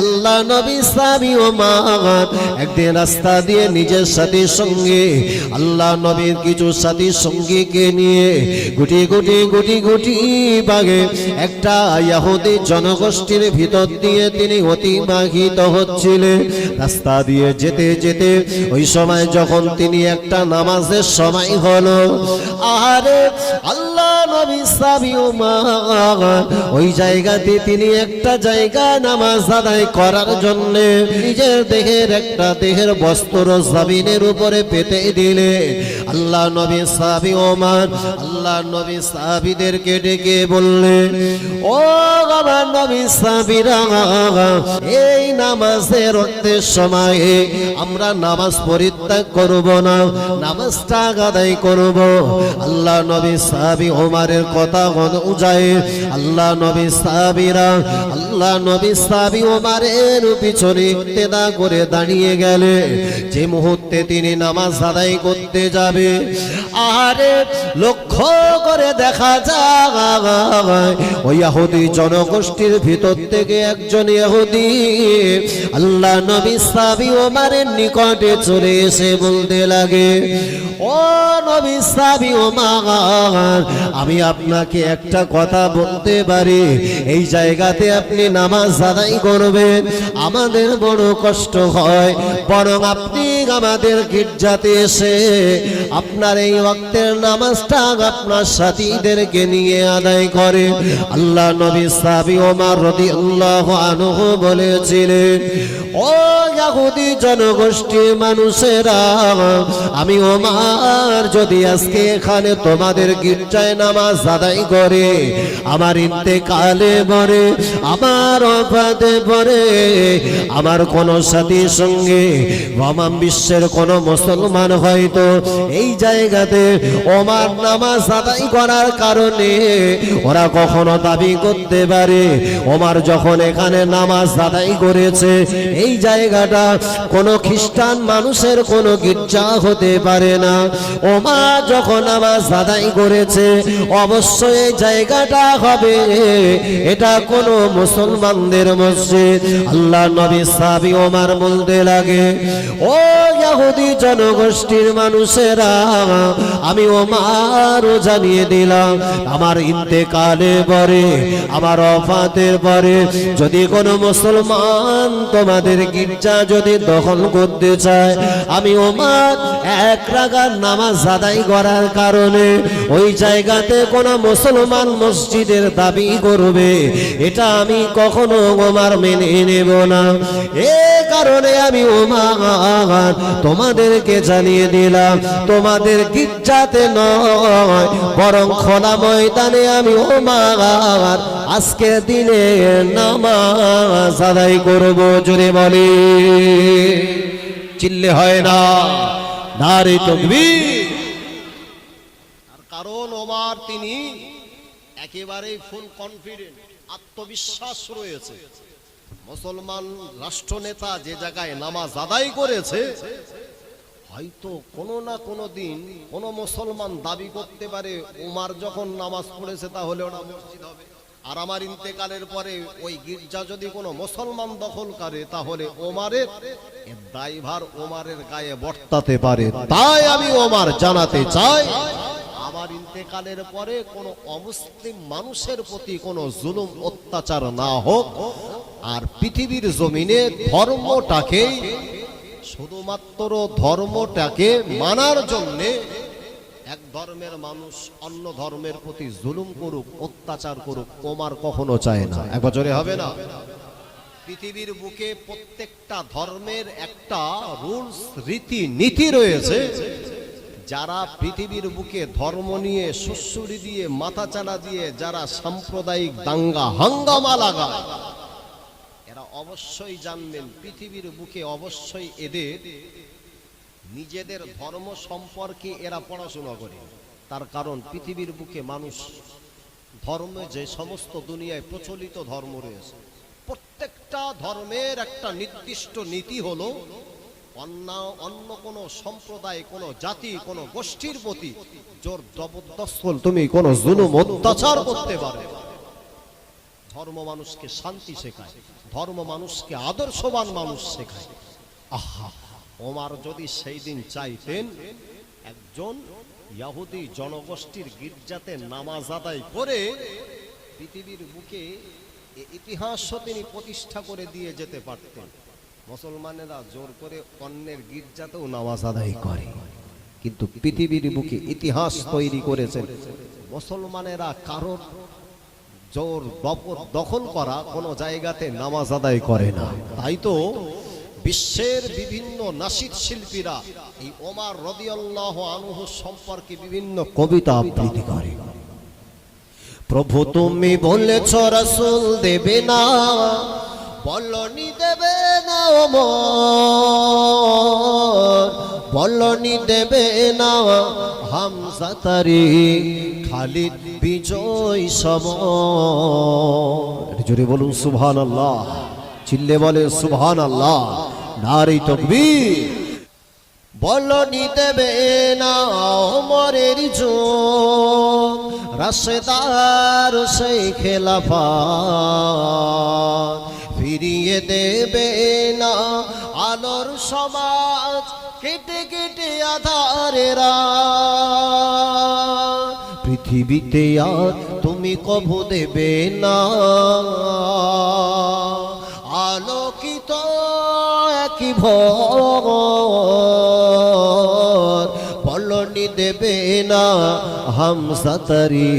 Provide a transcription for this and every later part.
আল্লাহ নবী সাবি ও মা একদিন রাস্তা দিয়ে নিজের সাথীর সঙ্গে আল্লাহ নবীর কিছু সাথীর সঙ্গীকে নিয়ে গুটি গুটি গুটি গুটি বাগে একটা ইয়াহুদি জনগোষ্ঠীর ভিতর দিয়ে তিনি অতিবাহিত হচ্ছিলেন। রাস্তা দিয়ে যেতে যেতে ওই সময় যখন তিনি একটা নামাজের সময় হলো, আরে আল্লাহ নবী সাবি ও মা ওই জায়গাতে তিনি একটা জায়গা নামাজ আদায় করার জন্য নিজের দেহের একটা দেহের বস্ত্র জমিনের উপরে পেতে দিলে আল্লাহ নবী সাবি ওমান আল্লাহ নবী সাবিদেরকে ডেকে বললেন ও আমার নবী সাবিরা এই নামাজের অর্থের সময়ে আমরা নামাজ পরিত্যাগ করব না, নামাজটা আদায় করব। আল্লাহ নবী সাহাবি ওমারের কথা অনুযায়ী আল্লাহ নবী সাহাবিরা, আল্লাহ নবী সাহাবি ওমারের পিছনে ইক্তেদা করে দাঁড়িয়ে গেলে যে মুহূর্তে তিনি নামাজ আদায় করতে যাবে আরে লক্ষ্য করে দেখা যায় ওই ইহুদি জনগোষ্ঠীর ভিতর থেকে একজন ইহুদি আল্লাহ নবী সাহাবি ওমারের নিকটে চলে এসে বলতে লাগে, ও নবী সাহাবি ওমার, আমি আপনাকে একটা কথা বলতে পারি, এই জায়গাতে আপনি নামাজ আদায় করবেন আমাদের বড় কষ্ট হয়, বরং আপনি আমাদের গির্জাতে এসে আপনার এই ওয়াক্তের নামাজটা আপনার সাথীদেরকে নিয়ে আদায় করে আল্লাহ নবী সাবি ওমার রদি আল্লাহ আনহু বলেছিলেন, ও ইয়াহুদি জনগোষ্ঠী মানুষেরা, আমি ওমার যদি আজকে এখানে তোমাদের গির্জায় নামাজ আদায় করে, আমার ইন্তেকালে পরে, আমার অবাদে পরে আমার কোন সাথীর সঙ্গে বামাম বিশ্বের কোন মুসলমান হয়তো এই জায়গাতে ওমার নামাজ আদায় করার কারণে ওরা কখনো দাবি করতে পারে। ওমার যখন এখানে নামাজ আদায় করেছে, এই জায়গাটা কোনো খ্রিস্টান মানুষের কোনো গির্জা হতে পারে না। ওমা যখন নামাজ আদায় করেছে, অবশ্যই জায়গাটা হবে। এটা কোনো মুসলমানদের মসজিদ আল্লাহ নবী সাবি ওমার বলতে লাগে, ও ইহুদি জনগোষ্ঠীর মানুষেরা, আমি ওমারও জানিয়ে দিলাম, আমার ইন্তেকালে পরে, আমার অফাতের পরে, যদি কোনো মুসলমান তোমাদের গির্জা যদি দখল করতে চায়, আমি ওমার এক রাগার নামাজ আদায় করার কারণে ওই জায়গাতে কোনো মুসলমান মসজিদের দাবি করবে। এটা আমি কখনো ওমার মেনে নেব না। এ কারণে আমি তোমাদেরকে জানিয়ে দিলাম, তোমাদের নয়, বরং খোলা ময়দানে আমি আজকের দিনে নামাজ আদায় জোরে চিল্লে হয় না, নারে কারণ ওমার, তিনি একেবারেই ফুল কনফিডেন্ট আত্মবিশ্বাস রয়েছে। মুসলমান রাষ্ট্রনেতা যে জায়গায় নামাজ আদায় করেছে, হয়তো কোনো না কোনো দিন কোনো মুসলমান দাবি করতে পারে, উমার যখন নামাজ পড়েছে তাহলে ওটা মসজিদ হবে। আর আমার ইন্তেকালের পরে ওই গির্জা যদি কোনো মুসলমান দখল করে, তাহলে ওমারের এর দায়ভার ওমারের গায়ে বর্তাতে পারে। তাই আমি ওমার জানাতে চাই আমার ইন্তেকালের পরে কোনো অমুসলিম মানুষের প্রতি কোনো জুলুম, অত্যাচার না হোক, আর পৃথিবীর জমিনে ধর্মটাকেই শুধুমাত্র ধর্মটাকে মানার জন্যে এক ধর্মের মানুষ অন্য ধর্মের প্রতি জুলুম করুক, অত্যাচার করুক তোমার কখনো চায় না। এক বছরে হবে না? পৃথিবীর বুকে প্রত্যেকটা ধর্মের একটা রুলস রীতি নীতি রয়েছে। যারা পৃথিবীর বুকে ধর্ম নিয়ে সুসুরি দিয়ে, মাথা চালা দিয়ে, যারা সাম্প্রদায়িক দাঙ্গা হাঙ্গামা লাগায়, এরা অবশ্যই জানবেন, পৃথিবীর বুকে অবশ্যই এদের, নিজেদের ধর্ম সম্পর্কে এরা পড়াশোনা করে। তার কারণ, পৃথিবীর বুকে মানুষ, ধর্মে যে সমস্ত দুনিয়ায় প্রচলিত ধর্ম রয়েছে, প্রত্যেকটা ধর্মের একটা নির্দিষ্ট নীতি হলো অন্য অন্য কোন সম্প্রদায়, কোন জাতি, কোন গোষ্ঠীর প্রতি জোর জবরদস্ত তুমি কোন জুলুম, অত্যাচার করতে পারবে ধর্ম মানুষকে শান্তি শেখায়, ধর্ম মানুষকে আদর্শবান মানুষ শেখায়। আহা, ওমার যদি সেই দিন চাইতেন, একজন ইয়াহুদি জনগোষ্ঠীর গির্জাতে নামাজ আদায় করে পৃথিবীর বুকে ইতিহাসও তিনি প্রতিষ্ঠা করে দিয়ে যেতে পারতেন। মুসলমানেরা জোর করে অন্যের গির্জাতেও নামাজ আদায় করে। কিন্তু পৃথিবীর বুকে ইতিহাস তৈরি করেছেন। মুসলমানেরা কারোর জোর দখল করা কোনো জায়গাতে নামাজ আদায় করে না। তাই তো বিশ্বের বিভিন্ন নাসির শিল্পীরা এই ওমার রদিয়াল্লাহ আনুহ সম্পর্কে বিভিন্ন কবিতা আবৃত্তি করে। প্রভু তুমি বলেছ রসুল দেবে না, বলনি দেবে ওমর বলনি দেবে না হামজা তারি খালিদ বিজয় সম জোরে বলুন সুবহান আল্লাহ চিল্লে বলে সুবহান আল্লাহ নারী তকবীর। বলনি দেবে না অমরের যোগ রাশেদার সেই খেলাফা। আধারেরা পৃথিবীতে আর তুমি কভু দেবে না। আলোকিত একই ভর, বলনি দেবে না হাম হামসাতারি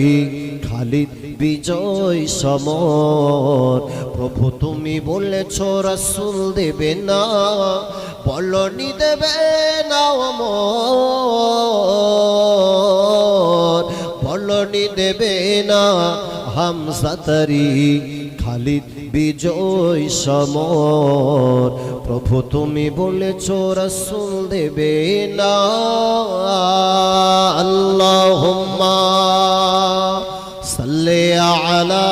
খালিদ বিজয় সমর। প্রভু তুমি বলেছ রসুল দেবে না, বলনি দেবে বলনি দেবে না হামসাতারি খালিদ বিজয় সমর। প্রভু তুমি বলেছ, রসুল দেবে না। আল্লাহ সাল্লে আলা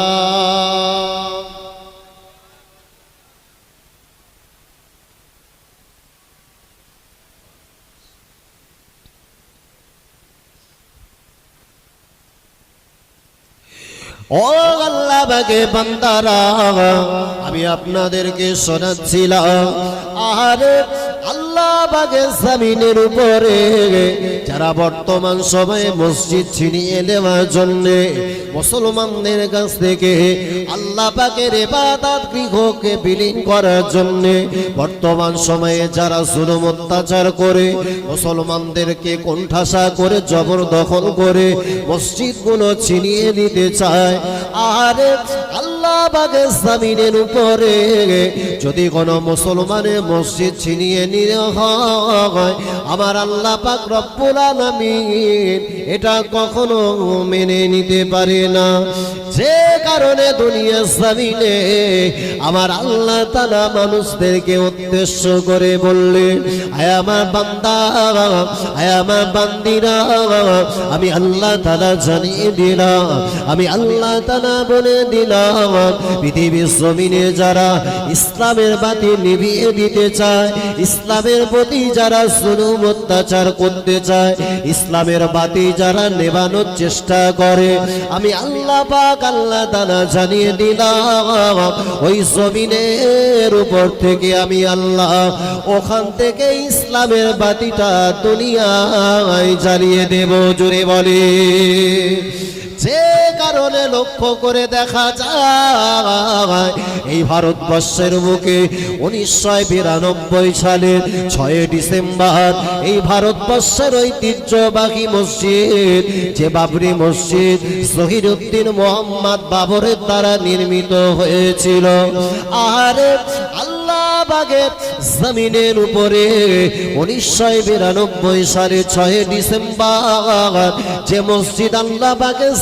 ও আমি আপনাদেরকে শোনাচ্ছিলাম। আরে জামিনের উপরে। যারা বর্তমান সময়ে মসজিদ ছিনিয়ে নেওয়ার জন্য মুসলমানদের কাছ থেকে আল্লাহ পাকের এবাদাত গৃহকে বিলীন করার জন্য বর্তমান সময়ে যারা জুলুম অত্যাচার করে, মুসলমানদেরকে কোণঠাসা করে, জবরদখল করে মসজিদগুলো ছিনিয়ে নিতে চায়, আর আল্লাহ বাগে জামিনের উপরে। যদি কোনো মুসলমানের মসজিদ ছিনিয়ে নিয়ে হয়, আমার আল্লাহ পাক রব্বুল আলামিন এটা কখনো মেনে নিতে পারে না। যে কারণে দুনিয়া জামিনে আমার আল্লাহ তালা মানুষদেরকে উদ্দেশ্য করে বললেন, আয় আমার বান্দা, আয় আমার বান্দিরা, আমি আল্লাহ তালা জানিয়ে দিলাম, আমি আল্লাহ তালা বলে দিলাম পৃথিবীর জমিনে যারা ইসলামের বাতি নিভিয়ে দিতে চায়, ইসলামের প্রতি যারা জুলুম অত্যাচার করতে চায়, ইসলামের বাতি যারা নেবানোর চেষ্টা করে, আমি আল্লাহ পাক, আল্লাহ তালা জানিয়ে দিলাম, ওই জমিনের উপর থেকে আমি আল্লাহ ওখান থেকে ইসলামের বাতিটা দুনিয়ায় জ্বালিয়ে দেব জুড়ে বলে। যে কারণে লক্ষ্য করে দেখা যায়, এই ভারতবর্ষের বুকে উনিশশো বিরানব্বই সালের ছয় ডিসেম্বর, এই ভারতবর্ষের ঐতিহ্যবাহী মসজিদ, যে বাবরি মসজিদ শহীদুদ্দিন মোহাম্মদ বাবরের দ্বারা নির্মিত হয়েছিল। আর জমিনের উপরে উনিশশো বিরানব্বই সালে ছয় ডিসেম্বর, যে মসজিদ আল্লাহ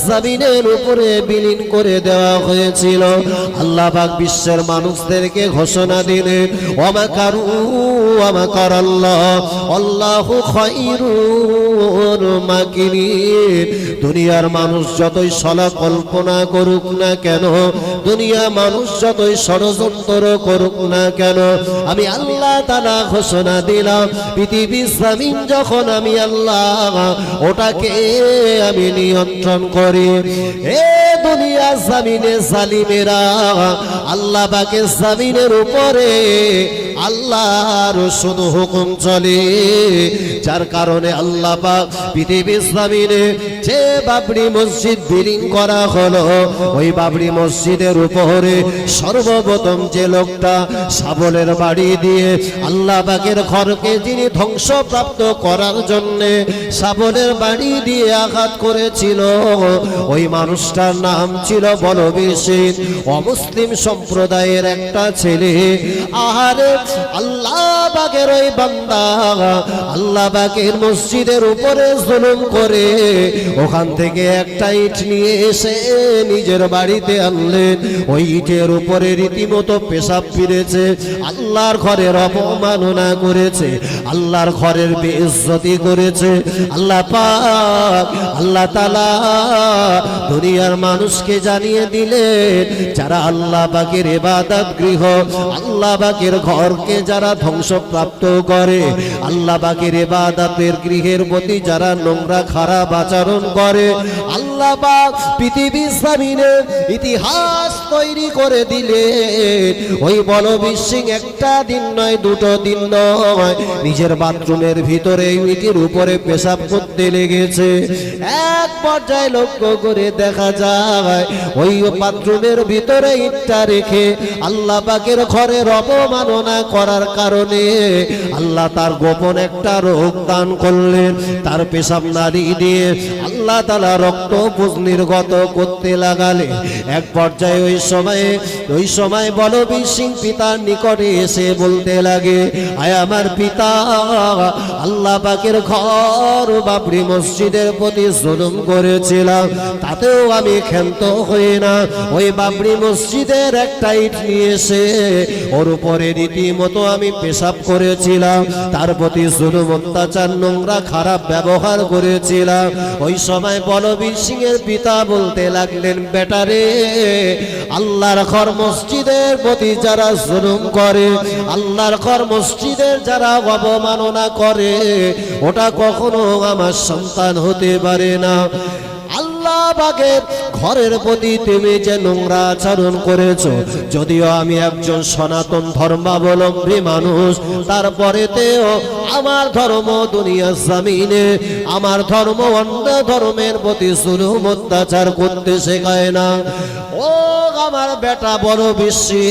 জমিনের উপরে বিলীন করে দেওয়া হয়েছিল। আল্লাহ বাগ বিশ্বের মানুষদেরকে ঘোষণা দিলেন অমাকারু অমাকার আল্লাহ আল্লাহ খৈরুর মাকিরিন দুনিয়ার মানুষ যতই সলা কল্পনা করুক না কেন দুনিয়া মানুষ যতই ষড়যন্ত্র করুক না কেন, আমি আল্লাহ তালা ঘোষণা দিলাম পৃথিবী জামিন যখন আমি আল্লাহ, ওটাকে আমি নিয়ন্ত্রণ করি। এ দুনিয়া জামিনে জালিমেরা, আল্লাহ বাকে জামিনের উপরে আল্লাহর শুধু হুকুম চলে। যার কারণে আল্লাহ পাক পৃথিবীর জামিনে যে বাবরি মসজিদ বিলীন করা হলো, ওই বাবরি মসজিদের উপরে সর্বপ্রথম যে লোকটা সাবলের বাড়ি দিয়ে আল্লাহ বাগের ঘরকে যিনি ধ্বংসপ্রাপ্ত করার জন্যে সাবলের বাড়ি দিয়ে আঘাত করেছিল, ওই মানুষটার নাম ছিল বলবীর অমুসলিম সম্প্রদায়ের একটা ছেলে। আহারে আল্লাহ বাগের ওই বান্দা আল্লাহ বাগের মসজিদের উপরে জুলুম করে, ওখান থেকে একটা ইট নিয়ে এসে নিজের বাড়িতে আনলেন। ওই ইটের উপরে রীতিমতো পেশাব ফিরেছে। আল্লাহর ঘরের অপমাননা করেছে। আল্লাহর ঘরের বেইজ্জতি করেছে। আল্লাহ পাক, আল্লাহ তালা দুনিয়ার মানুষকে জানিয়ে দিলেন, যারা আল্লাহ পাকের এবাদত গৃহ, আল্লাহ পাকের ঘরকে যারা ধ্বংসপ্রাপ্ত করে, আল্লাহ পাকের এবাদতের গৃহের প্রতি যারা নোংরা, খারাপ আচরণ করে, আল্লাহ পাক পৃথিবী সামিনে ইতিহাস তৈরি করে দিলেন। ওই বলবীর সিং একটা দিন নয়, দুটো দিন নয়, নিজের বাথরুমের ভিতরে ইটির উপরে পেশাব করতে লেগেছে। এক পর্যায়ে লক্ষ্য করে দেখা যায় ওই বাথরুমের ভিতরে ইটটা রেখে আল্লাহ পাকের ঘরের অবমাননা করার কারণে আল্লাহ তার গোপন একটা রোগ দান করলেন। তার পেশাব নারী দিয়ে আল্লাহ তালা রক্ত করতে লাগালে এক পর্যায়ে ওই সময়ে, ওই সময় বলবীর সিং পিতার নিকটে এসে বলতে লাগে, আয় আমার পিতা, আল্লাহ পাকের ঘর বাবরি মসজিদের প্রতি জুলুম করেছিলাম। তাতেও আমি ক্ষান্ত হই না, ওই বাবরি মসজিদের একটা ইট নিয়ে এসে ওর উপরে রীতিমতো আমি পেশাব করেছিলাম। তার প্রতি জুলুম, অত্যাচার, নোংরা, খারাপ ব্যবহার করেছিলাম। ওই সময় বলবীর সিং এর পিতা বলতে লাগলেন বেটারে আল্লাহর ঘর মসজিদের প্রতি যারা জুলুম করে, আল্লাহর ঘর মসজিদের যারা অবমাননা করে, ওটা কখনো আমার সন্তান হতে পারে না। আল্লাহ বাগের ঘরের প্রতি তুমি যে নোংরা আচরণ করেছ, যদিও আমি একজন সনাতন ধর্মাবলম্বী মানুষ, তারপরেতেও আমার ধর্ম দুনিয়া জামিনে, আমার ধর্ম অন্য ধর্মের প্রতি শুধু অত্যাচার করতে শেখায় না। ও আমার বেটা বড় বিশ্বে,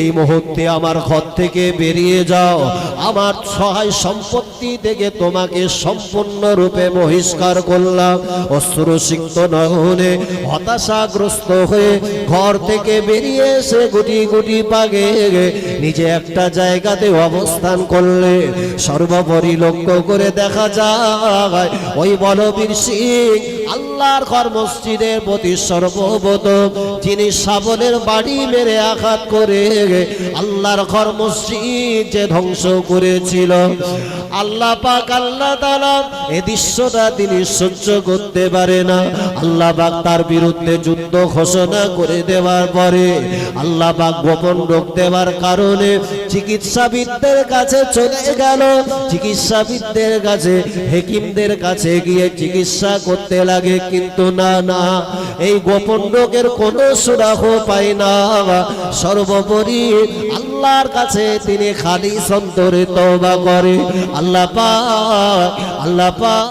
এই মুহূর্তে আমার ঘর থেকে বেরিয়ে যাও। আমার সহায় সম্পত্তি থেকে তোমাকে সম্পূর্ণরূপে বহিষ্কার করলাম। অস্ত্রসিক্ত নহনে হতাশাগ্রস্ত হয়ে ঘর থেকে বেরিয়ে এসে গুটি গুটি পাগে নিজে একটা জায়গাতে অবস্থান করলে সর্বোপরি লক্ষ্য করে দেখা যায়, ওই বলবীর সিং আল্লাহর ঘর মসজিদের প্রতি সর্বপ্রথম যিনি সাবনের বাড়ি মেরে আঘাত করে আল্লাহর ঘর মসজিদ যে ধ্বংস করেছিল। আল্লাহ পাক, আল্লাহ তাআলা এই দৃশ্যটা তিনি সহ্য করতে পারে না। আল্লাহ পাক তার বিরুদ্ধে যুদ্ধ ঘোষণা করে দেওয়ার পরে আল্লাহ পাক গোপন রোগ দেওয়ার কারণে চিকিৎসাবিদদের কাছে চলে গেল। চিকিৎসাবিদদের কাছে, হেকিমদের কাছে গিয়ে চিকিৎসা করতে লাগে। কিন্তু না না, এই গোপন রোগের কোনো সুরাহ পায় না। সর্বোপরি আল্লাহর কাছে তিনি খালি সন্তরে তবা করে। আল্লাহ পা আল্লাহ পা